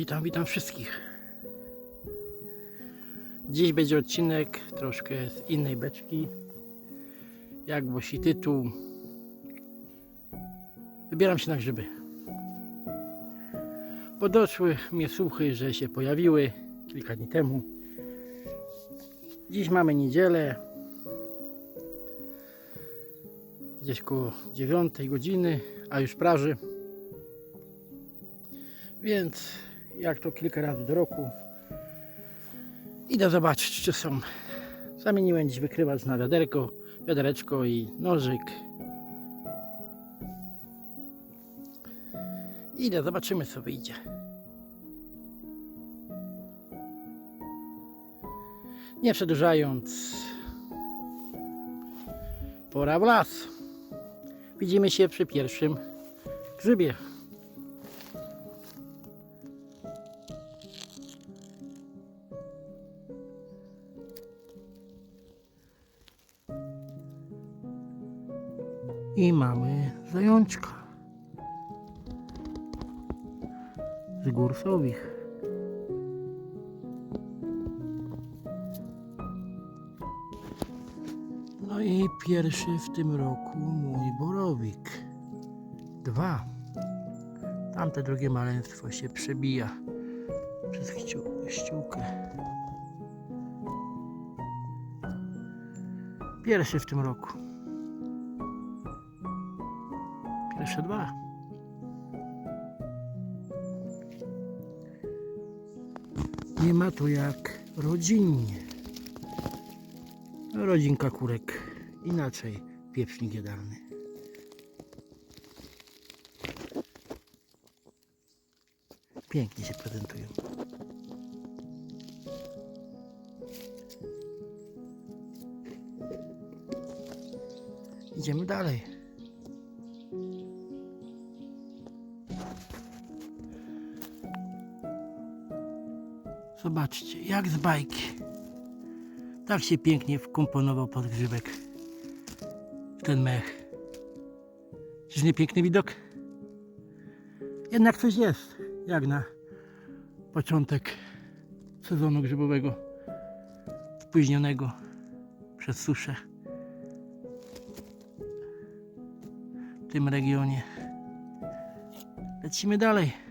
Witam, witam wszystkich. Dziś będzie odcinek troszkę z innej beczki. Jak głosi tytuł. Wybieram się na grzyby. Podoszły mnie słuchy, że się pojawiły kilka dni temu. Dziś mamy niedzielę. Gdzieś koło 9 godziny, a już praży. Więc jak to kilka razy do roku idę zobaczyć czy są. Zamieniłem dziś wykrywacz na wiaderko, wiadereczko i nożyk. Idę, zobaczymy co wyjdzie. Nie przedłużając, pora w las. Widzimy się przy pierwszym grzybie. I mamy zajączka. Z gór sowich. No i pierwszy w tym roku mój borowik. Dwa. Tamte drugie maleństwo się przebija przez ściół- ściółkę. Pierwszy w tym roku. Pierwsze dwa. Nie ma to jak rodzinnie. Rodzinka kurek. Inaczej pieprznik jadalny. Pięknie się prezentują. Idziemy dalej. Zobaczcie, jak z bajki. Tak się pięknie wkomponował pod grzybek w ten mech. Czyż nie piękny widok? Jednak coś jest, jak na początek sezonu grzybowego spóźnionego przez suszę w tym regionie. Lecimy dalej.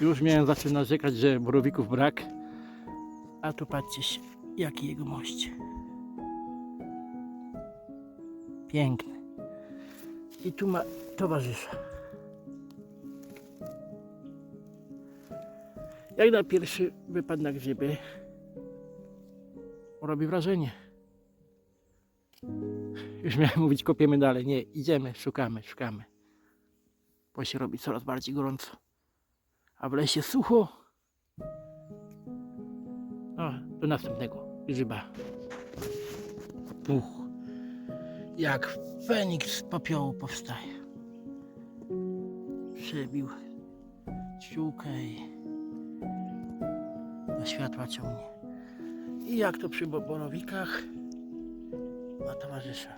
Już miałem zacząć narzekać, że borowików brak. A tu patrzcie jaki jego mość. Piękny. I tu ma towarzysza. Jak na pierwszy wypad na grzyby robi wrażenie. Już miałem mówić, kopiemy dalej. Nie, idziemy, szukamy, szukamy. Bo się robi coraz bardziej gorąco a w lesie sucho. No, do następnego grzyba. Uch, jak Feniks z popiołu powstaje. Przebił ściółkę i do światła ciągnie. I jak to przy boborowikach ma towarzysza.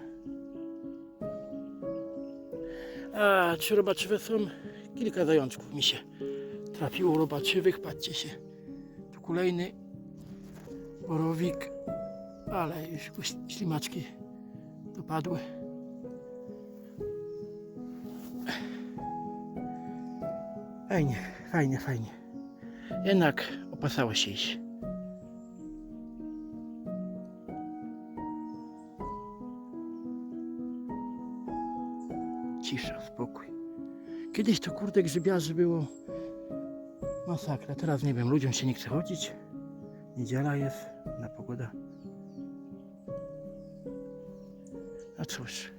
A czy robaczywe są? Kilka zajączków mi się trafiło robaczywych, patrzcie się. Tu kolejny borowik, ale już ślimaczki dopadły. Fajnie, fajnie, fajnie. Jednak opasało się iść. Cisza, spokój. Kiedyś to kurde grzybiarzy było Masakra, teraz nie wiem, ludziom się nie chce chodzić. Niedziela jest, na pogoda. A cóż,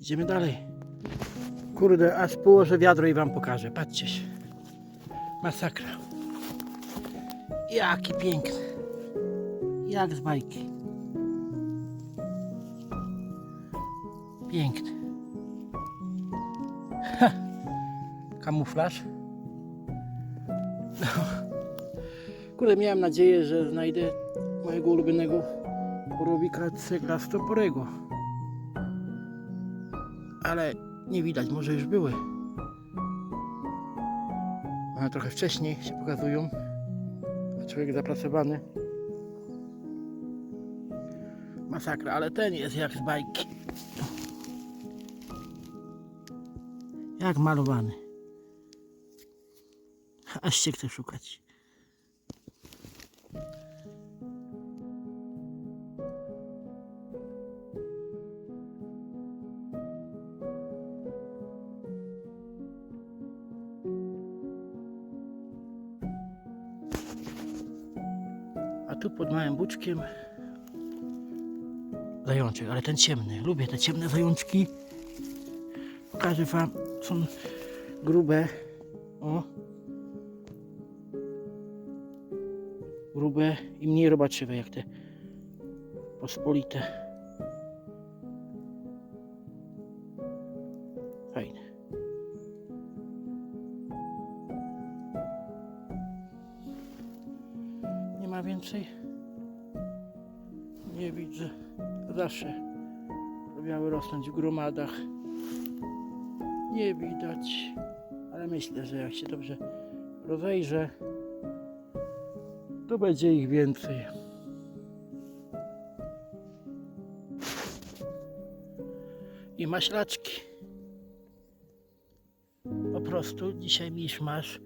idziemy dalej. Kurde, aż położę wiadro i wam pokażę. Patrzcie się. Masakra. Jaki piękny. Jak z bajki. Piękny. Ha. Kamuflaż. Kurde, miałem nadzieję, że znajdę mojego ulubionego borowika cegla stoporego. Ale nie widać, może już były. One trochę wcześniej się pokazują. A człowiek zapracowany. Masakra, ale ten jest jak z bajki. Jak malowany. Aż się chce szukać. A tu pod małym buczkiem zajączek, ale ten ciemny. Lubię te ciemne zajączki. Pokażę wam, są grube. O. Grube i mniej robaczywe jak te pospolite. Fajne. Nie ma więcej? Nie widzę. Zawsze lubiały rosnąć w gromadach. Nie widać. Ale myślę, że jak się dobrze rozejrzę, to będzie ich więcej. I maślaczki. Po prostu dzisiaj misz masz.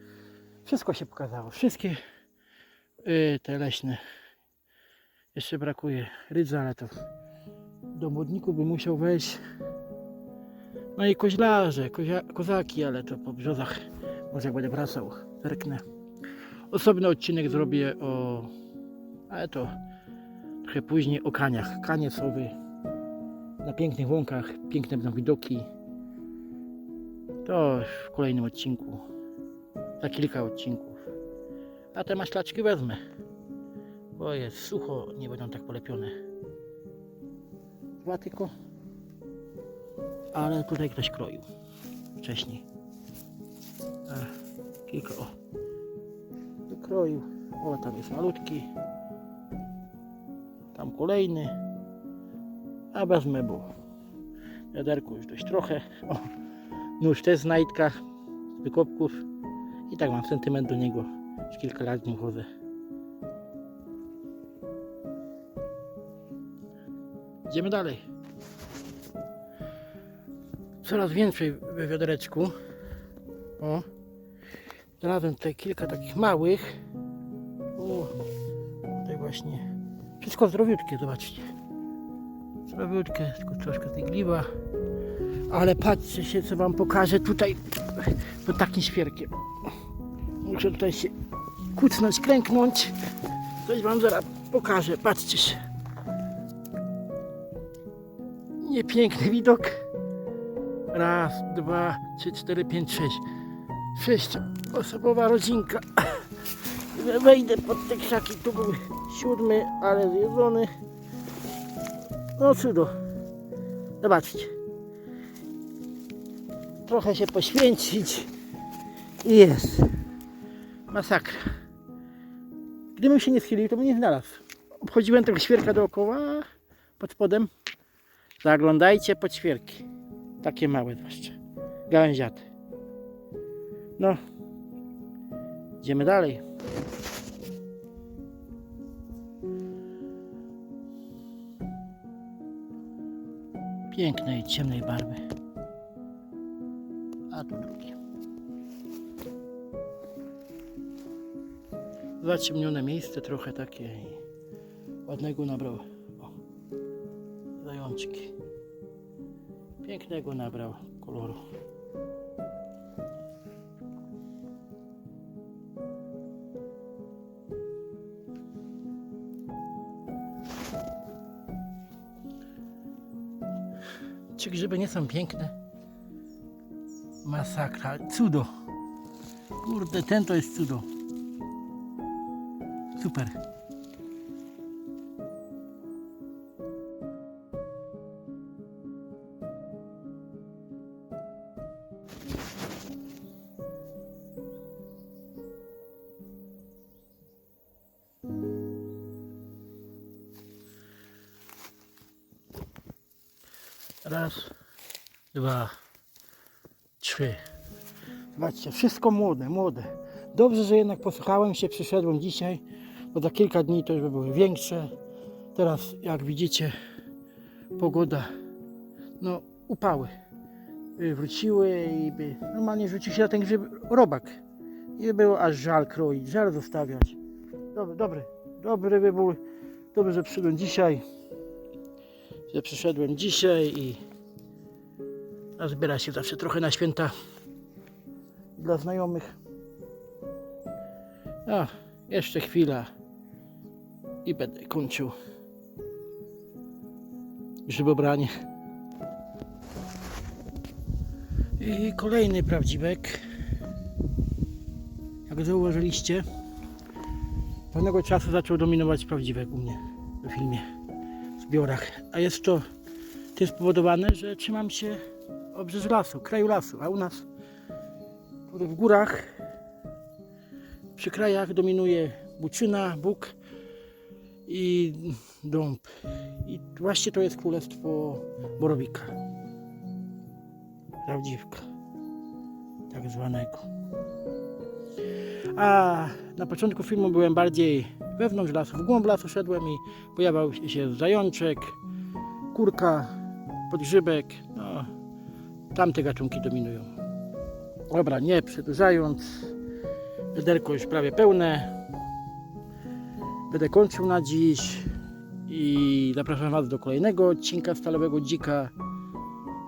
Wszystko się pokazało. Wszystkie y, te leśne. Jeszcze brakuje rydza, ale to do modniku by musiał wejść. No i koźlarze, kozaki, ale to po brzozach. Może jak będę wracał, zerknę. Osobny odcinek zrobię o... Ale to trochę później o kaniach. Kanie sowy na pięknych łąkach, piękne będą widoki. To w kolejnym odcinku. Za kilka odcinków. A te maślaczki wezmę. Bo jest sucho, nie będą tak polepione. Dwa tylko. Ale tutaj ktoś kroił. Wcześniej. A, kilka, o. Wykroił. O, tam jest malutki. Tam kolejny. A wezmę, bo wiaderku już dość trochę. O, nóż też znajdka z wykopków. I tak mam sentyment do niego. Już kilka lat z nim chodzę. Idziemy dalej. Coraz więcej we wiadereczku. O. Znalazłem tutaj kilka takich małych. O. Tutaj właśnie. Wszystko zdrowiutkie, zobaczcie. Zdrowiutkie, tylko troszkę tej gliwa. Ale patrzcie się, co wam pokażę tutaj pod takim świerkiem. Muszę tutaj się kucnąć, klęknąć. Coś wam zaraz pokażę. Patrzcie się. Niepiękny widok. Raz, dwa, trzy, cztery, pięć, sześć. Sześcioosobowa rodzinka. Wejdę pod te krzaki. Tu był siódmy, ale zjedzony. No cudo. Zobaczcie. Trochę się poświęcić. I jest. Masakra. Gdybym się nie schylił, to bym nie znalazł. Obchodziłem tego świerka dookoła, pod spodem. Zaglądajcie pod świerki. Takie małe zwłaszcza. Gałęziate. No. Idziemy dalej. Pięknej, ciemnej barwy. A tu drugie. Zaciemnione miejsce trochę takie ładnego nabrał. O, zajączki. Pięknego nabrał koloru. Czy grzyby nie są piękne? Masakra, cudo. Kurde, ten to jest cudo. Super. Raz, dwa, trzy. Zobaczcie, wszystko młode, młode. Dobrze, że jednak posłuchałem się, przyszedłem dzisiaj, bo za kilka dni to już by były większe. Teraz, jak widzicie, pogoda, no upały wróciły i by normalnie rzucił się na ten grzyb robak. I by było aż żal kroić, żal zostawiać. Dobry, dobry, dobry wybór. Dobrze, że przyszedłem dzisiaj. Że przyszedłem dzisiaj i a zbiera się zawsze trochę na święta dla znajomych. A, jeszcze chwila i będę kończył grzybobranie. I kolejny prawdziwek. Jak zauważyliście, pewnego czasu zaczął dominować prawdziwek u mnie w filmie, zbiorach. A jest to tym spowodowane, że trzymam się obrzeż lasu, kraju lasu, a u nas w górach, przy krajach dominuje buczyna, bóg i dąb. I właśnie to jest królestwo borowika. Prawdziwka. Tak zwanego. A na początku filmu byłem bardziej wewnątrz lasu, w głąb lasu szedłem i pojawiał się zajączek, kurka, podgrzybek. No, tamte gatunki dominują. Dobra, nie przedłużając, wiaderko już prawie pełne. Będę kończył na dziś i zapraszam Was do kolejnego odcinka Stalowego Dzika.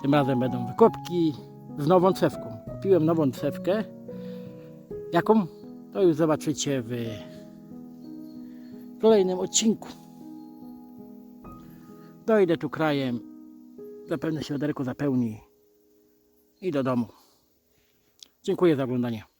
Tym razem będą wykopki z nową cewką. Kupiłem nową cewkę. Jaką? To już zobaczycie w kolejnym odcinku. Dojdę tu krajem, zapewne się wiaderko zapełni i do domu. Dziękuję za oglądanie.